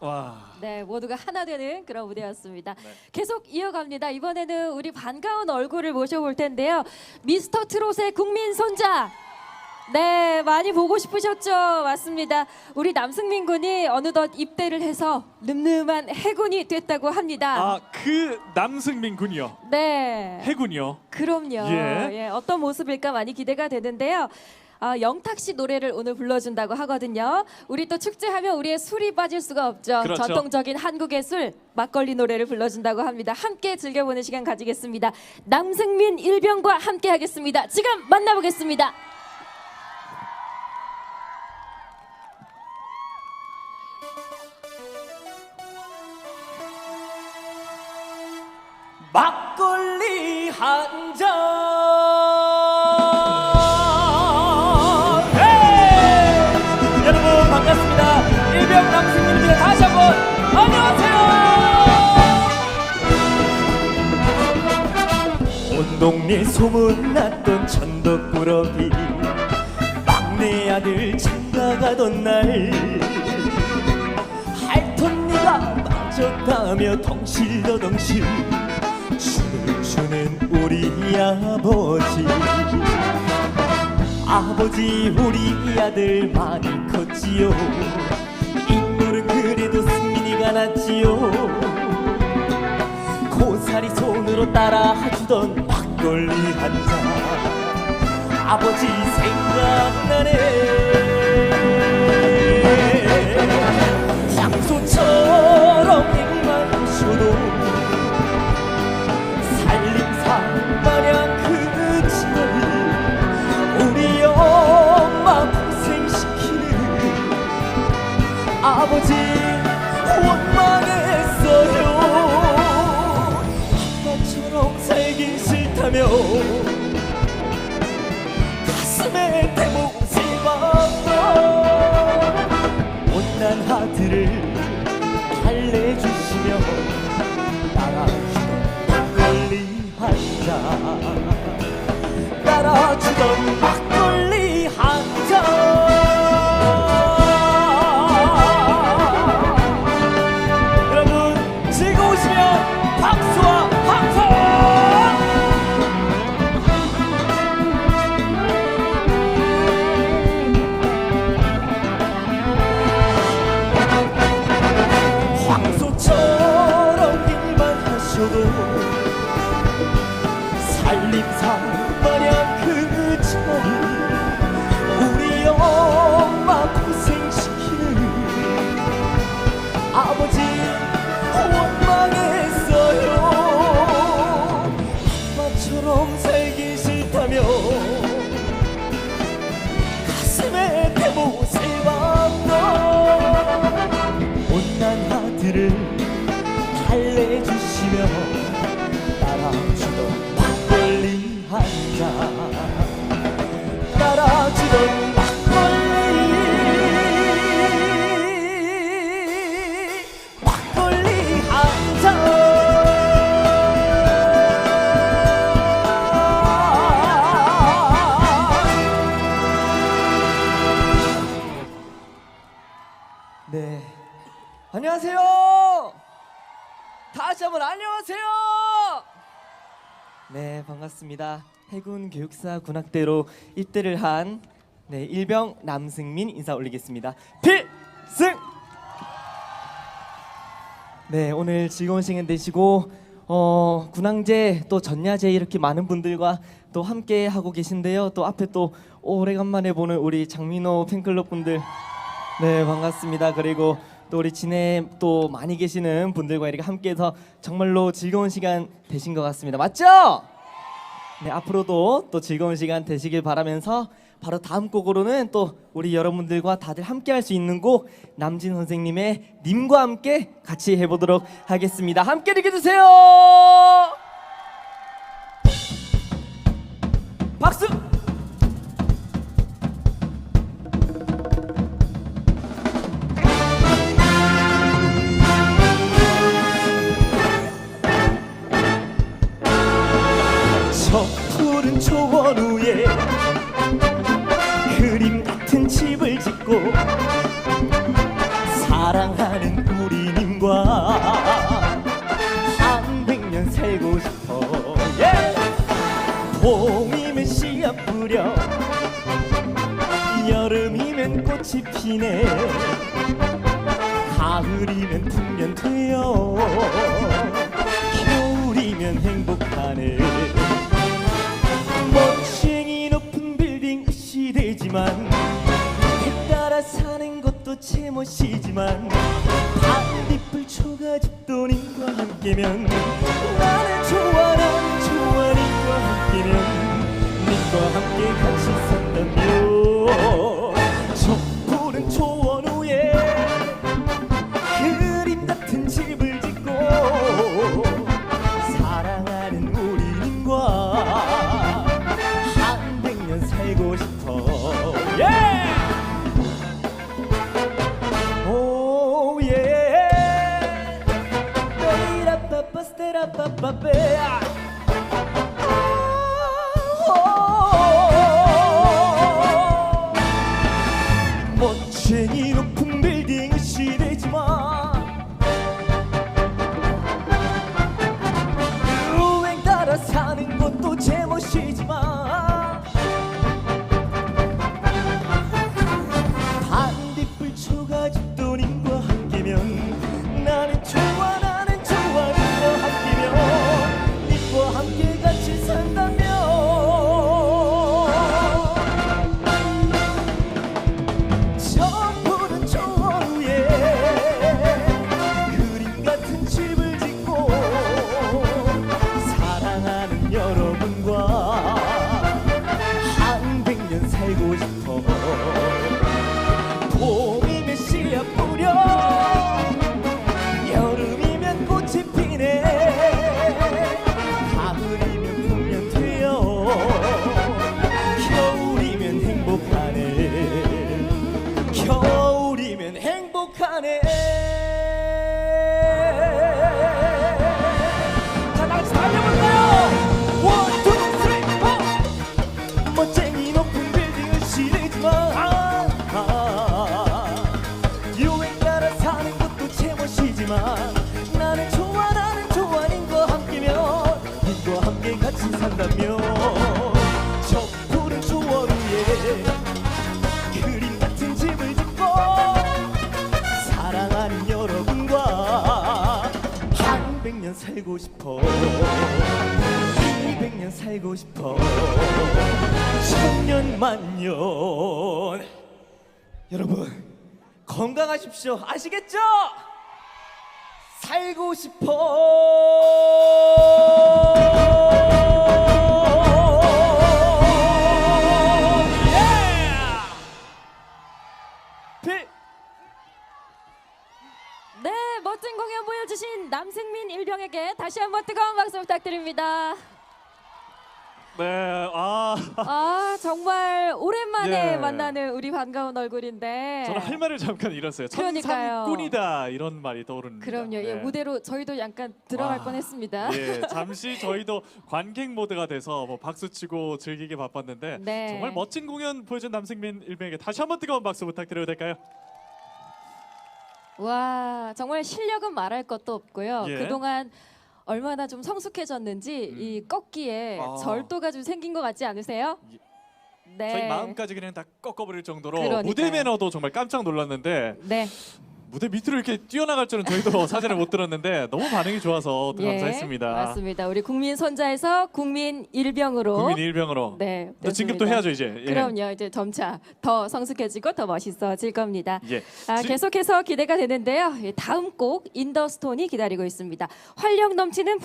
와. 네, 모두가 하나 되는 그런 무대였습니다. 네. 계속 이어갑니다. 이번에는 우리 반가운 얼굴을 모셔볼 텐데요. 미스터 트롯의 국민 손자. 네, 많이 보고 싶으셨죠? 맞습니다. 우리 남승민 군이 어느덧 입대를 해서 늠름한 해군이 됐다고 합니다. 아, 그 남승민 군이요. 네. 해군이요. 그럼요. 예. 예, 어떤 모습일까 많이 기대가 되는데요. 아, 영탁 씨 노래를 오늘 불러준다고 하거든요. 우리 또 축제하면 우리의 술이 빠질 수가 없죠. 그렇죠. 전통적인 한국의 술 막걸리 노래를 불러준다고 합니다. 함께 즐겨보는 시간 가지겠습니다. 남승민 일병과 함께 하겠습니다. 지금 만나보겠습니다. 막걸리 한 잔. 동네 소문났던 천덕꾸러기. 막내 아들 장가가던 날 할턴니가 빠졌다며 덩실더덩실 춤을 추는 우리 아버지. 아버지 우리 아들 많이 컸지요. 인물은 그래도 승민이가 낫지요. 고사리 손으로 따라주던 막걸리 한잔 아버지 생각나네 아들을 달래주시며 따라주던 막걸리 한잔 따라주던 막 다시 한번 안녕하세요. 네, 반갑습니다. 해군 교육사 군악대로 입대를 한 네, 일병 남승민 인사 올리겠습니다. 필승. 네, 오늘 즐거운 시간 되시고 어, 군항제 또 전야제 이렇게 많은 분들과 또 함께 하고 계신데요. 또 앞에 또 오래간만에 보는 우리 장민호 팬클럽 분들 네 반갑습니다. 그리고 또 우리 진해 또 많이 계시는 분들과 이렇게 함께해서 정말로 즐거운 시간 되신 것 같습니다. 맞죠? 네 앞으로도 또 즐거운 시간 되시길 바라면서 바로 다음 곡으로는 또 우리 여러분들과 다들 함께 할 수 있는 곡 남진 선생님의 님과 함께 같이 해보도록 하겠습니다. 함께 느껴주세요. 짓고 사랑하는 우리님과 한 백년 살고 싶어. 예! 봄이면 씨앗 뿌려 여름이면 꽃이 피네 가을이면 풍년 되어. 멋이지만 반딧불 초가집 돈인과 함께면 나는 좋아 나는 좋아 님과 함께면 님과 함께 같이 살고 싶어. 이백년 살고 싶어. 천년만년. 여러분 건강하십시오. 아시겠죠? 살고 싶어 일병에게 다시 한번 뜨거운 박수 부탁드립니다. 네, 아 아 정말 오랜만에 예. 만나는 우리 반가운 얼굴인데. 저는 할 말을 잠깐 잃었어요. 네. 그러니까요. 천상꾼이다 이런 말이 떠오르는데. 그럼요. 예, 무대로 저희도 약간 들어갈 아, 뻔했습니다. 예, 잠시 저희도 관객 모드가 돼서 뭐 박수 치고 즐기게 바빴는데 네. 정말 멋진 공연 보여준 남승민 일병에게 다시 한번 뜨거운 박수 부탁드려도 될까요? 와 정말 실력은 말할 것도 없고요. 예. 그동안 얼마나 좀 성숙해졌는지 이 꺾기에 아. 절도가 좀 생긴 것 같지 않으세요? 예. 네. 저희 마음까지 그냥 다 꺾어버릴 정도로 그러니까요. 무대 매너도 정말 깜짝 놀랐는데 네. 무대 밑으로 이렇게 뛰어나갈 줄은 저희도 사전에 못 들었는데 너무 반응이 좋아서 또 감사했습니다. 예, 맞습니다. 우리 국민 손자에서 국민 일병으로. 국민 일병으로. 네. 또 진급도. 해야죠 이제. 예. 그럼요. 이제 점차 더 성숙해지고 더 멋있어질 겁니다. 예. 아, 지- 계속해서 기대가 되는데요. 예, 다음 곡 인더스톤이 기다리고 있습니다. 활력 넘치는